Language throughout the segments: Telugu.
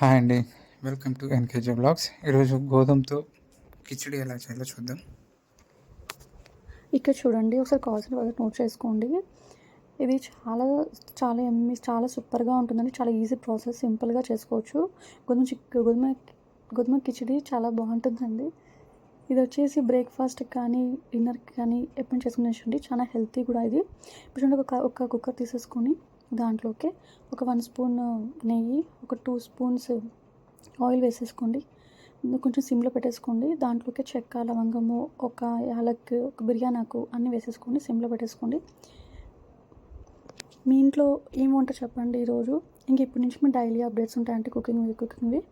హాయ్ అండి. వెల్కమ్ టు ఎన్కేజీ బ్లాగ్స్ ఈరోజు గోధుమతో కిచిడి ఎలా చేయాలో చూద్దాం. ఇక్కడ చూడండి ఒకసారి కావాల్సిన వాళ్ళు నోట్ చేసుకోండి. ఇది చాలా చాలా ఎమ్మి చాలా సూపర్గా ఉంటుందండి. చాలా ఈజీ ప్రాసెస్ సింపుల్గా చేసుకోవచ్చు. గోధుమ చిక్ గోధుమ గోధుమ కిచిడి చాలా బాగుంటుందండి. ఇది వచ్చేసి బ్రేక్ఫాస్ట్ కానీ డిన్నర్కి కానీ ఎప్పుడు చేసుకునేసండి చాలా హెల్తీ కూడా ఇది. ఇప్పుడు చూడండి ఒక ఒక కుక్కర్ తీసేసుకొని దాంట్లోకి ఒక వన్ స్పూన్ నెయ్యి ఒక టూ స్పూన్స్ ఆయిల్ వేసేసుకోండి. కొంచెం సిమ్లో పెట్టేసుకోండి. దాంట్లోకి చెక్క లవంగము ఒక యాలక్ ఒక బిర్యానాకు అన్నీ వేసేసుకోండి సిమ్లో పెట్టేసుకోండి. మీ ఇంట్లో ఏం వంట చెప్పండి ఈరోజు? ఇంక ఇప్పటి నుంచి మీ డైలీ అప్డేట్స్ ఉంటాయంటే కుకింగ్ కుకింగ్వి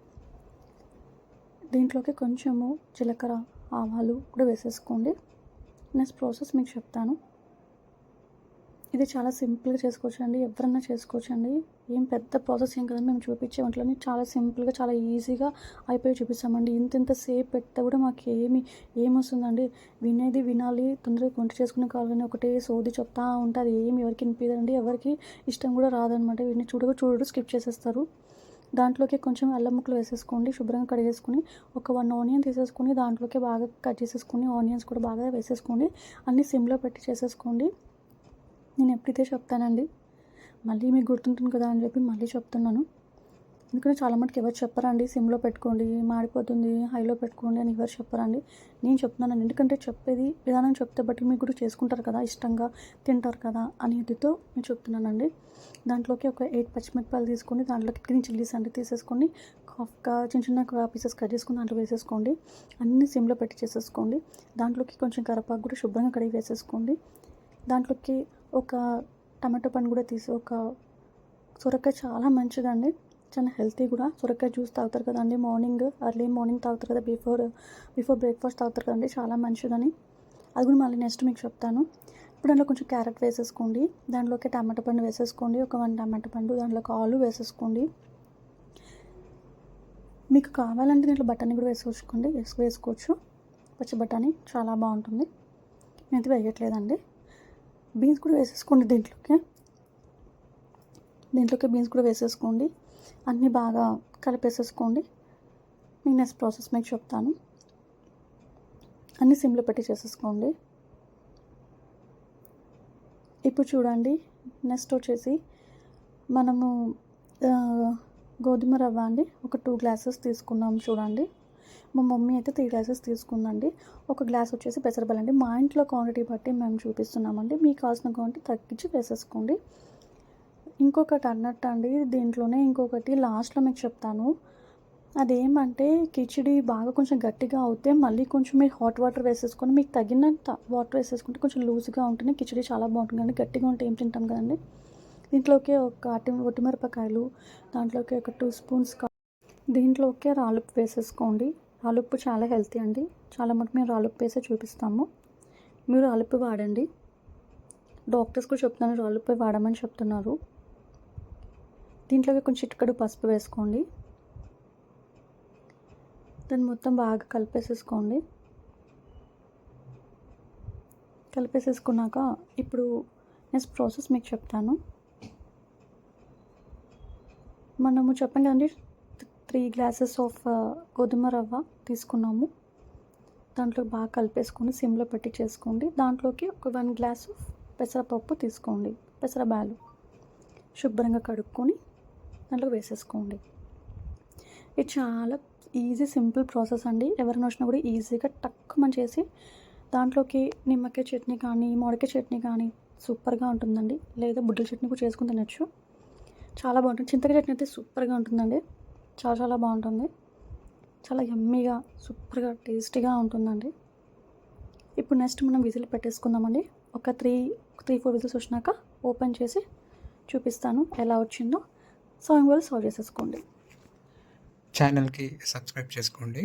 దీంట్లోకి కొంచెము జీలకర్ర ఆవాలు కూడా వేసేసుకోండి. నెక్స్ట్ ప్రాసెస్ మీకు చెప్తాను. ఇది చాలా సింపుల్గా చేసుకోవచ్చు అండి ఎవరన్నా చేసుకోవచ్చు అండి ఏం పెద్ద ప్రాసెస్ ఏం కదా. మేము చూపించే వంటలని చాలా సింపుల్గా చాలా ఈజీగా అయిపోయి చూపిస్తామండి. ఇంత ఇంత సేపు పెట్టా కూడా మాకు ఏమి ఏమొస్తుందండి వినేది వినాలి. తొందరగా వంట చేసుకునే కావాలని ఒకటే సోది చెప్తా ఉంటే. అది ఏమి ఎవరికి వినిపించదండి ఎవరికి ఇష్టం కూడా రాదనమాట. వీటిని చూడగా చూడడు స్కిప్ చేసేస్తారు. దాంట్లోకి కొంచెం అల్లం ముక్కలు వేసేసుకోండి. శుభ్రంగా కడిగేసుకుని ఒక వన్ ఆనియన్ తీసేసుకొని దాంట్లోకి బాగా కట్ చేసేసుకొని ఆనియన్స్ కూడా బాగా వేసేసుకోండి. అన్నీ సిమ్లో పెట్టి చేసేసుకోండి. నేను ఎప్పుడైతే చెప్తానండి మళ్ళీ మీకు గుర్తుంటుంది కదా అని చెప్పి మళ్ళీ చెప్తున్నాను. ఎందుకంటే చాలా మటుకు ఎవరు చెప్పరండి సిమ్లో పెట్టుకోండి మాడిపోతుంది హైలో పెట్టుకోండి అని ఎవరు చెప్పరండి. నేను చెప్తున్నాను ఎందుకంటే చెప్పేది విధానం చెప్తే బట్టి మీకు కూడా చేసుకుంటారు కదా ఇష్టంగా తింటారు కదా అనేదితో నేను చెప్తున్నానండి. దాంట్లోకి ఒక ఎయిట్ పచ్చిమిరపాయలు తీసుకొని దాంట్లోకి గ్రీన్ చిల్లీస్ అండి తీసేసుకొని హాఫ్గా చిన్న చిన్న పీసెస్ కట్ చేసుకుని దాంట్లో వేసేసుకోండి. అన్ని సిమ్లో పెట్టి చేసేసుకోండి. దాంట్లోకి కొంచెం కరపాకు కూడా శుభ్రంగా కడిగి వేసేసుకోండి. దాంట్లోకి ఒక టమాటో పండు కూడా తీసి ఒక సొరకాయ చాలా మంచిదండి. చాలా హెల్తీ కూడా. సొరకాయ జ్యూస్ తాగుతారు కదండి మార్నింగ్ అర్లీ మార్నింగ్ తాగుతారు కదా బిఫోర్ బిఫోర్ బ్రేక్ఫాస్ట్ తాగుతారు కదండి. చాలా మంచిదని. అది కూడా మళ్ళీ నెక్స్ట్ మీకు చెప్తాను. ఇప్పుడు దాంట్లో కొంచెం క్యారెట్ వేసేసుకోండి. దాంట్లోకి టమాటో పండు వేసేసుకోండి. ఒక వన్ టమాటో పండు దాంట్లోకి ఆలు వేసేసుకోండి. మీకు కావాలంటే దీంట్లో బఠానీ కూడా వేసుకోవచ్చుకోండి. వేసుకు వేసుకోవచ్చు. పచ్చి బఠానీ చాలా బాగుంటుంది. నేనైతే వేయట్లేదండి. బీన్స్ కూడా వేసేసుకోండి దీంట్లోకి. దీంట్లోకి బీన్స్ కూడా వేసేసుకోండి. అన్నీ బాగా కలిపేసేసుకోండి. నేను నెక్స్ట్ ప్రాసెస్ మీకు చెప్తాను. అన్నీ సిమ్లో పెట్టి చేసేసుకోండి. ఇప్పుడు చూడండి నెక్స్ట్ వచ్చేసి మనము గోధుమ రవ్వ అండి ఒక టూ గ్లాసెస్ తీసుకున్నాం చూడండి. మా మమ్మీ అయితే త్రీ గ్లాసెస్ తీసుకుందండి. ఒక గ్లాస్ వచ్చేసి పెసరబల్ అండి. మా ఇంట్లో క్వాంటిటీ బట్టి మేము చూపిస్తున్నామండి. మీకు కావాల్సిన క్వాంటిటీ తగ్గించి వేసేసుకోండి. ఇంకొకటి అన్నట్టు అండి దీంట్లోనే ఇంకొకటి లాస్ట్లో మీకు చెప్తాను. అదేమంటే కిచిడి బాగా కొంచెం గట్టిగా అవుతే మళ్ళీ కొంచెం మీరు హాట్ వాటర్ వేసేసుకొని మీకు తగినంత వాటర్ వేసేసుకుంటే కొంచెం లూజ్గా ఉంటుంది కిచిడి చాలా బాగుంటుంది కానీ గట్టిగా ఉంటే ఏం తింటాం కదండి. దీంట్లోకి ఒక అటి ఒట్టిమిరపకాయలు దాంట్లోకి ఒక టూ స్పూన్స్ దీంట్లోకి రాలుపు వేసేసుకోండి. రాలుప్పు చాలా హెల్తీ అండి. చాలా మటుకు మేము రాలుప్పు వేసే చూపిస్తాము. మీరు రాలుప్పు వాడండి. డాక్టర్స్ కూడా చెప్తాను రాలుప్పు వాడమని చెప్తున్నారు. దీంట్లోకి కొంచెం చిటికడు పసుపు వేసుకోండి. దాన్ని మొత్తం బాగా కలిపేసేసుకోండి. కలిపేసేసుకున్నాక ఇప్పుడు నెక్స్ట్ ప్రాసెస్ మీకు చెప్తాను. మనము చెప్పాం కదండి త్రీ గ్లాసెస్ ఆఫ్ గోధుమ రవ్వ తీసుకున్నాము. దాంట్లో బాగా కలిపేసుకొని సిమ్లో పెట్టి చేసుకోండి. దాంట్లోకి ఒక వన్ గ్లాస్ ఆఫ్ పెసరపప్పు తీసుకోండి. పెసరబ్యాలు శుభ్రంగా కడుక్కొని దాంట్లో వేసేసుకోండి. ఇది చాలా ఈజీ సింపుల్ ప్రాసెస్ అండి. ఎవరైనా వచ్చినా కూడా ఈజీగా టక్కుమని చేసి దాంట్లోకి నిమ్మకాయ చట్నీ కానీ మామిడికాయ చట్నీ కానీ సూపర్గా ఉంటుందండి. లేదా బుడ్డల చట్నీ కూడా చేసుకుని తినచ్చు. చాలా బాగుంటుంది. చింతకాయ చట్నీ అయితే సూపర్గా ఉంటుందండి. చాలా చాలా బాగుంటుంది. చాలా యమ్మీగా సూపర్గా టేస్టీగా ఉంటుందండి. ఇప్పుడు నెక్స్ట్ మనం విజిల్ పెట్టేసుకుందామండి. ఒక త్రీ త్రీ ఫోర్ విజిల్స్ వచ్చినాక ఓపెన్ చేసి చూపిస్తాను ఎలా వచ్చిందో. సో బౌల్ సర్వ్ చేసేసుకోండి. ఛానల్కి సబ్స్క్రైబ్ చేసుకోండి.